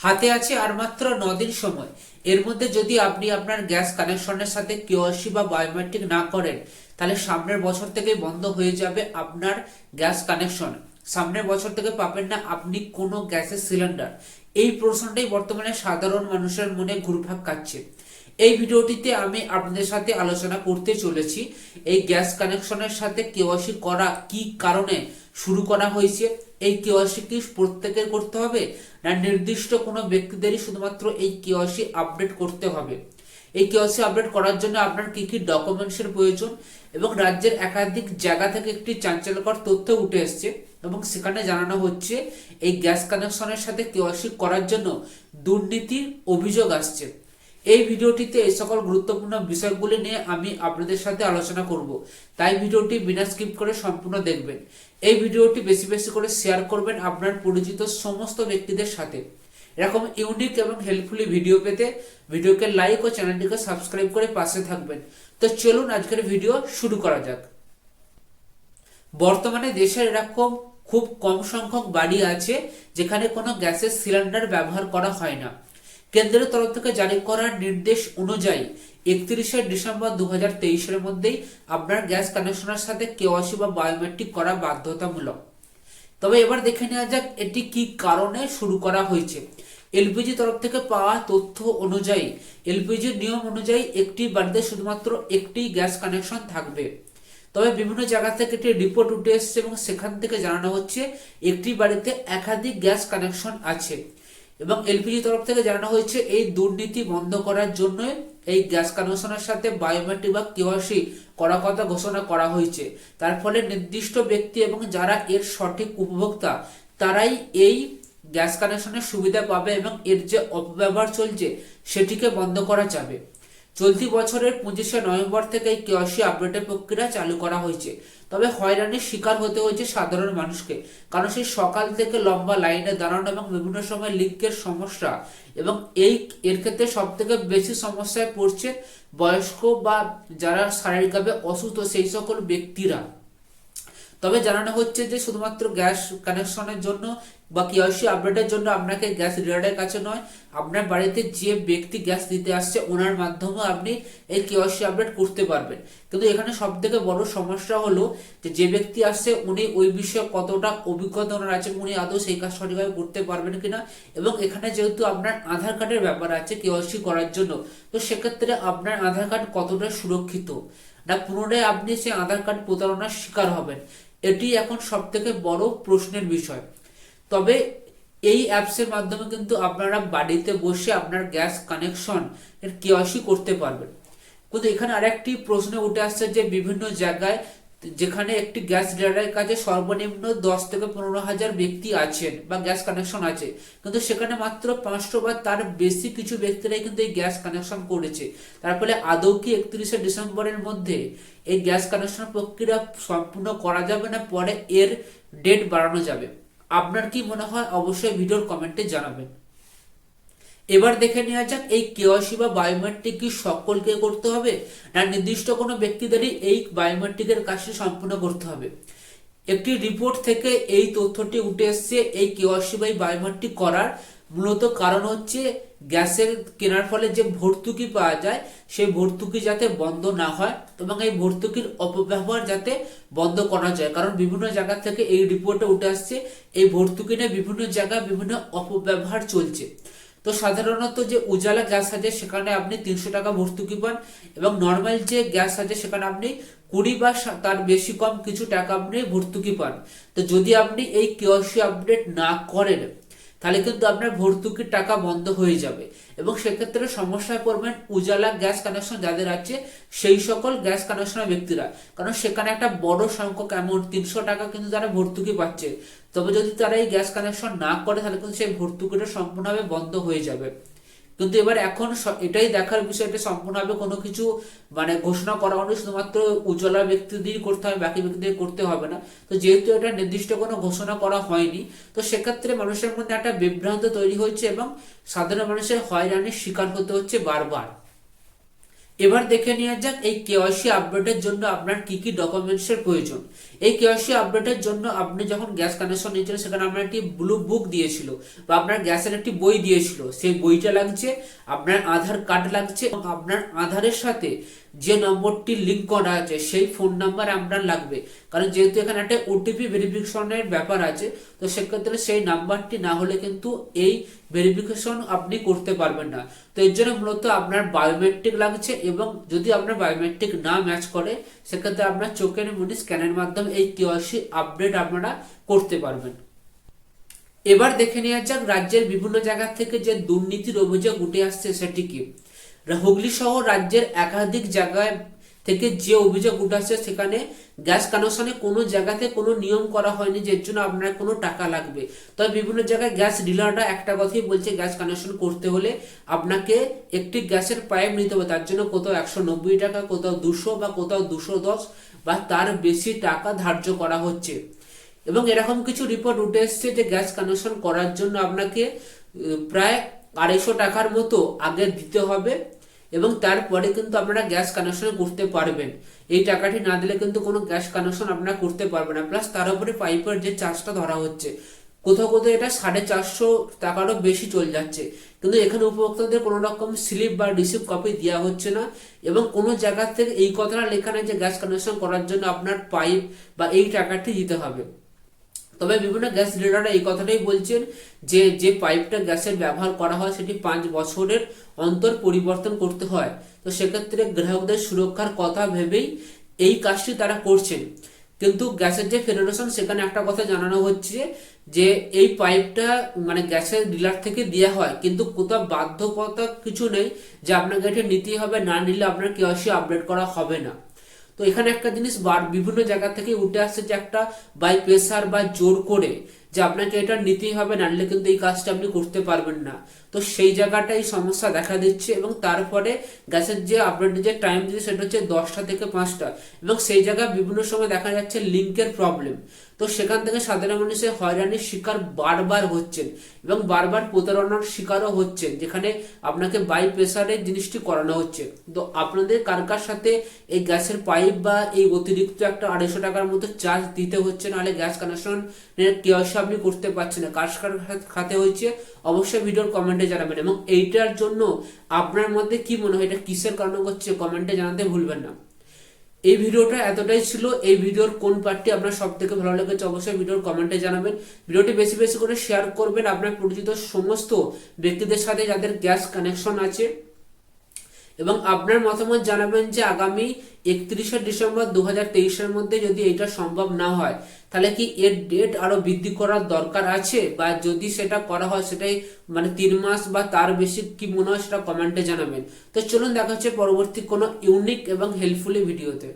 হাতে আছে আর মাত্র দিন সময়। এর মধ্যে যদি আপনি আপনার গ্যাস কানেকশনের সাথে কেওয়াইসি বা বায়োমেট্রিক না করেন, তাহলে সামনের বছর থেকে বন্ধ হয়ে যাবে আপনার গ্যাস কানেকশন। সামনের বছর থেকে পাবেন না আপনি কোনো গ্যাসের সিলিন্ডার। এই প্রশ্নটাই বর্তমানে সাধারণ মানুষের মনে ঘুরপাক কাটছে এই ভিডিওটিতে আমি আপনাদের সাথে আলোচনা করতে চলেছি, এই গ্যাস কানেকশনের সাথে কেওয়াইসি করা কি কারণে শুরু করা হয়েছে। এই কেওয়াইসি কি প্রত্যেকের করতে হবে? না নির্দিষ্ট কোনো ব্যক্তিদেরই শুধুমাত্র এই কেওয়াইসি আপডেট করতে হবে? এই কেওয়াইসি আপডেট করার জন্য আপনার কি কি ডকুমেন্টসের প্রয়োজন? এবং রাজ্যের একাধিক জায়গা থেকে একটি চাঞ্চল্যকর তথ্য উঠে এসছে এবং সেখানে জানানো হচ্ছে, এই গ্যাস কানেকশনের সাথে কেওয়াইসি করার জন্য দুর্নীতির অভিযোগ আসছে। এই ভিডিওটিতে এই সকল গুরুত্বপূর্ণ বিষয়গুলি নিয়ে আমি আপনাদের সাথে আলোচনা করব। তাই ভিডিওটি বিনা স্কিপ করে সম্পূর্ণ দেখবেন। এই ভিডিওটি বেশি বেশি করে শেয়ার করবেন আপনার পরিচিত সমস্ত ব্যক্তিদের সাথে। এরকম ইউনিক এবং হেল্পফুলি ভিডিও পেতে ভিডিওকে লাইক ও চ্যানেলটিকে সাবস্ক্রাইব করে পাশে থাকবেন। তো চলুন আজকের ভিডিও শুরু করা যাক। বর্তমানে দেশের এরকম খুব কম সংখ্যক বাড়ি আছে যেখানে কোনো গ্যাসের সিলিন্ডার ব্যবহার করা হয় না। কেন্দ্রের তরফ থেকে জারি করা নির্দেশ অনুযায়ী একত্রিশে ডিসেম্বর দু এর মধ্যেই আপনার গ্যাস কানেকশনের সাথে কেওয়াসি বা বায়োমেট্রিক করা বাধ্যতামূলক। তবে এবার দেখে নেওয়া যাক এটি কি কারণে শুরু করা হয়েছে। এলপিজি তরফ থেকে পাওয়া তথ্য অনুযায়ী এলপিজির নিয়ম অনুযায়ী একটি বাড়িতে শুধুমাত্র একটি গ্যাস কানেকশন থাকবে। তবে বিভিন্ন জায়গা থেকে একটি রিপোর্ট উঠে এসছে এবং সেখান থেকে জানানো হচ্ছে একটি বাড়িতে একাধিক গ্যাস কানেকশন আছে। এবং এলপিজি তরফ থেকে জানানো হয়েছে, এই দুর্নীতি বন্ধ করার জন্য এই গ্যাস কানেকশনের সাথে বায়োমেট্রিক বা কেওয়াসি করা কথা ঘোষণা করা হয়েছে। তার ফলে নির্দিষ্ট ব্যক্তি এবং যারা এর সঠিক উপভোক্তা, তারাই এই গ্যাস কানেকশনের সুবিধা পাবে এবং এর যে অপব্যবহার চলছে, সেটিকে বন্ধ করা যাবে। চলতি বছরের পঁচিশে নভেম্বর থেকে এই কেওয়াসি আপডেটের প্রক্রিয়া চালু করা হয়েছে। তবে হয়রানির শিকার হতে হয়েছে সাধারণ মানুষকে, কারণ সেই সকাল থেকে লম্বা লাইনে দাঁড়ানো এবং বিভিন্ন সময় লিঙ্কের সমস্যা এবং এই এর ক্ষেত্রে সব থেকে বেশি সমস্যায় পড়ছে বয়স্ক বা যারা শারীরিকভাবে অসুস্থ, সেই সকল ব্যক্তিরা। তবে জানানো হচ্ছে যে শুধুমাত্র গ্যাস কানেকশনের জন্য বা কিওসি আপডেটের জন্য আপনাকে গ্যাস রিডারের কাছে নয়, আপনার বাড়িতে যে ব্যক্তি গ্যাস দিতে আসছে, ওনার মাধ্যমে আপনি এই কিওসি আপডেট করতে পারবেন। কিন্তু এখানে সব থেকে বড় সমস্যা হলো যে যে ব্যক্তি আসছে, উনি ওই বিষয়ে কতটা অভিজ্ঞতা ওনার আছে, উনি আদৌ সেই কাজ সঠিকভাবে করতে পারবেন কিনা, এবং এখানে যেহেতু আপনার আধার কার্ডের ব্যাপার আছে কেওয়াইসি করার জন্য, তো সেক্ষেত্রে আপনার আধার কার্ড কতটা সুরক্ষিত? না, পুনরায় আপনি সেই আধার কার্ড প্রতারণার শিকার হবেন, এটি এখন সব থেকে বড় প্রশ্নের বিষয়। তবে এই অ্যাপসের মাধ্যমে কিন্তু আপনারা বাড়িতে বসে আপনার গ্যাস কানেকশন এর কেওয়াইসি করতে পারবেন। কিন্তু এখানে আরেকটি প্রশ্ন উঠে আসছে যে বিভিন্ন জায়গায় যেখানে একটি গ্যাস ডিলারের কাছে সর্বনিম্ন দশ থেকে পনেরো হাজার ব্যক্তি আছেন বা গ্যাস কানেকশন আছে, কিন্তু সেখানে মাত্র পাঁচশো বা তার বেশি কিছু ব্যক্তিরাই কিন্তু এই গ্যাস কানেকশন করেছে। তার ফলে আদৌ কি একত্রিশে ডিসেম্বরের মধ্যে এই গ্যাস কানেকশন প্রক্রিয়া সম্পূর্ণ করা যাবে না? পরে এর ডেট বাড়ানো যাবে। আপনার কি মনে হয় অবশ্যই ভিডিওর কমেন্টে জানাবেন। এবার দেখে নেওয়া যাক, এই কেওয়াইসি বা বায়োমেট্রিক কি সকলকে করতে হবে, না নির্দিষ্ট কোনো ব্যক্তিদেরই এই বায়োমেট্রিকের কাজটি সম্পূর্ণ করতে হবে? একটি রিপোর্ট থেকে এই তথ্যটি উঠে এসছে, এই কেওয়াইসি বা বায়োমেট্রিক করার মূলত কারণ হচ্ছে গ্যাসের কেনার ফলে যে ভর্তুকি পাওয়া যায়, সেই ভর্তুকি যাতে বন্ধ না হয় এবং এই ভর্তুকির অপব্যবহার যাতে বন্ধ করা যায়। কারণ বিভিন্ন জায়গা থেকে এই রিপোর্টে উঠে আসছে, এই ভর্তুকি নিয়ে বিভিন্ন জায়গায় বিভিন্ন অপব্যবহার চলছে। তো সাধারণত যে উজালা গ্যাস আছে, সেখানে আপনি তিনশো টাকা ভর্তুকি পান এবং নর্মাল যে গ্যাস আছে, সেখানে আপনি কুড়ি বা তার বেশি কম কিছু টাকা আপনি ভর্তুকি পান। তো যদি আপনি এই কেওয়াইসি আপডেট না করেন তাহলে কিন্তু আপনার ভর্তুকির টাকা বন্ধ হয়ে যাবে। এবং সেক্ষেত্রে সমস্যায় পড়বেন উজালা গ্যাস কানেকশন যাদের আছে, সেই সকল গ্যাস কানেকশনের ব্যক্তিরা। কারণ সেখানে একটা বড় সংখ্যক অ্যামাউন্ট তিনশো টাকা কিন্তু তারা ভর্তুকি পাচ্ছে। তবে যদি তারা এই গ্যাস কানেকশন না করে, তাহলে কিন্তু সেই ভর্তুকিটা সম্পূর্ণভাবে বন্ধ হয়ে যাবে। কিন্তু এবার এখন এটাই দেখার বিষয়টা সম্পূর্ণভাবে কোনো কিছু মানে ঘোষণা করা হয়নি, শুধুমাত্র উজ্জ্বলা ব্যক্তিদের করতে হবে, বাকি ব্যক্তিদের করতে হবে না। তো যেহেতু এটা নির্দিষ্ট কোনো ঘোষণা করা হয়নি, তো সেক্ষেত্রে মানুষের মধ্যে একটা বিভ্রান্ত তৈরি হয়েছে এবং সাধারণ মানুষের হয়রানির শিকার হতে হচ্ছে বারবার। এবার দেখে নেওয়া যাক এই কেওয়াইসি আপডেটের জন্য আপনার কি কি ডকুমেন্টসের প্রয়োজন। এই কেওয়াইসি আপডেটের জন্য আপনি যখন গ্যাস কানেকশন নিয়েছিলেন, সেখানে আপনার একটি ব্লু বুক দিয়েছিল বা আপনার গ্যাসের একটি বই দিয়েছিল। সেই বইটা লাগছে, আপনার আধার কার্ড লাগছে এবং আপনার আধারের সাথে যে নম্বরটি লিঙ্ক করা আছে, সেই ফোন নাম্বার আপনার লাগবে। কারণ যেহেতু এখানে একটা ওটিপি ভেরিফিকেশনের ব্যাপার আছে, তো সেক্ষেত্রে সেই নাম্বারটি না হলে কিন্তু এই ভেরিফিকেশন আপনি করতে পারবেন না। তো এর জন্য মূলত আপনার বায়োমেট্রিক লাগছে এবং যদি আপনার বায়োমেট্রিক না ম্যাচ করে, সেক্ষেত্রে আপনার চোখের মুনি স্ক্যানের মাধ্যমে এই কেওয়াইসি আপডেট আপনারা করতে পারবেন। এবার দেখে নেওয়া যাক রাজ্যের বিভিন্ন জায়গা থেকে যে দুর্নীতির অভিযোগ উঠে আসছে সেটি কি। হুগলি সহ রাজ্যের একাধিক জায়গায় থেকে যে অভিযোগ উঠে আসছে সেখানে গ্যাস কানেকশনে কোনো জায়গাতে কোনো নিয়ম করা হয়নি যে জন্য আপনার কোনো টাকা লাগবে। তবে বিভিন্ন জায়গায় গ্যাস ডিলাররা একটা কথাই বলছে, গ্যাস কানেকশন করতে হলে আপনাকে একটি গ্যাসের পাইপ নিতে হবে। তার জন্য কোথাও একশো নব্বই টাকা, কোথাও দুশো বা কোথাও দুশো দশ বা তার বেশি টাকা ধার্য করা হচ্ছে। এবং এরকম কিছু রিপোর্ট উঠে এসছে যে গ্যাস কানেকশন করার জন্য আপনাকে প্রায় আড়াইশো টাকার মতো আগে দিতে হবে। এবং তারপরে কিন্তু আপনারা গ্যাস কানেকশন করতে পারবেন। এই টাকাটি না দিলে কিন্তু কোনো গ্যাস কানেকশন আপনারা করতে পারবেন না। প্লাস তার উপরে পাইপের যে চার্জটা ধরা হচ্ছে, কোথাও কোথাও এটা সাড়ে চারশো টাকারও বেশি চলে যাচ্ছে। কিন্তু এখানে উপভোক্তাদের কোনো রকম স্লিপ বা রিসিভ কপি দেওয়া হচ্ছে না এবং কোনো জায়গা থেকে এই কথাটা লেখা নেই যে গ্যাস কানেকশন করার জন্য আপনার পাইপ বা এই টাকাটি দিতে হবে। তবে বিভিন্ন গ্যাস ডিলাররা এই কথাটাই বলছেন যে যে পাইপটা গ্যাসের ব্যবহার করা হয়, সেটি পাঁচ বছরের অন্তর পরিবর্তন করতে হয়। তো সেক্ষেত্রে গ্রাহকদের সুরক্ষার কথা ভেবেই এই কাজটি তারা করছেন। কিন্তু গ্যাসের যে ফেডারেশন সেখানে একটা কথা জানানো হচ্ছে যে, এই পাইপটা মানে গ্যাসের ডিলার থেকে দেওয়া হয়। কিন্তু কোথাও বাধ্যকতা কিছু নেই যে আপনাকে এটা নিতেই হবে, না নিলে আপনার কেওয়াইসি আপডেট করা হবে না। তো এখানে একটা জিনিস বিভিন্ন জায়গা থেকে উঠে আসছে যে একটা বাই প্রেসার বা জোর করে যে আপনাকে এটা নিতেই হবে, নাহলে কিন্তু এই কাজটা আপনি করতে পারবেন না। তো সেই জায়গাটাই সমস্যা দেখা দিচ্ছে এবং তারপরে গ্যাসের যে আপনার যে টাইম দিচ্ছে সেটা হচ্ছে দশটা থেকে পাঁচটা এবং সেই জায়গায় বিভিন্ন সময় দেখা যাচ্ছে লিঙ্কের প্রবলেম তো সেখান থেকে সাধারণ মানুষের হয়রানির শিকার বারবার হচ্ছেন এবং বারবার প্রতারণার শিকারও হচ্ছেন, যেখানে আপনাকে বাই প্রেসারে জিনিসটি করানো হচ্ছে। তো আপনাদের কার কার সাথে এই গ্যাসের পাইপ বা এই অতিরিক্ত একটা আড়াইশো টাকার মতো চার্জ দিতে হচ্ছে? নাহলে গ্যাস কানেকশন কেওয়াইসি আপনি করতে পারছেন না। কার কার খাতে হয়েছে? অবশ্যই ভিডিওর কমেন্টে জানাবেন এবং এইটার জন্য আপনার মধ্যে কি মনে হয়? এটা কিসের কারণে হচ্ছে? কমেন্টে জানাতে ভুলবেন না। এই ভিডিওটা এতটাই ছিল। এই ভিডিওর কোন পার্টটি আপনার সব থেকে ভালো লেগেছে অবশ্যই ভিডিওর কমেন্টে জানাবেন। ভিডিওটি বেশি বেশি করে শেয়ার করবেন। আপনার পরিচিত সমস্ত ব্যক্তিদের সাথে যাদের গ্যাস কানেকশন আছে। এবং আপনার মতামত জানাবেন যে আগামী একত্রিশে ডিসেম্বর দু হাজার মধ্যে যদি এটা সম্ভব না হয়, তাহলে কি এর ডেট আরও বৃদ্ধি করার দরকার আছে? বা যদি সেটা করা হয়, সেটাই মানে তিন মাস বা তার বেশি কি মনে হয় সেটা কমেন্টে জানাবেন। তো চলুন, দেখা হচ্ছে পরবর্তী কোনো ইউনিক এবং হেল্পফুলি ভিডিওতে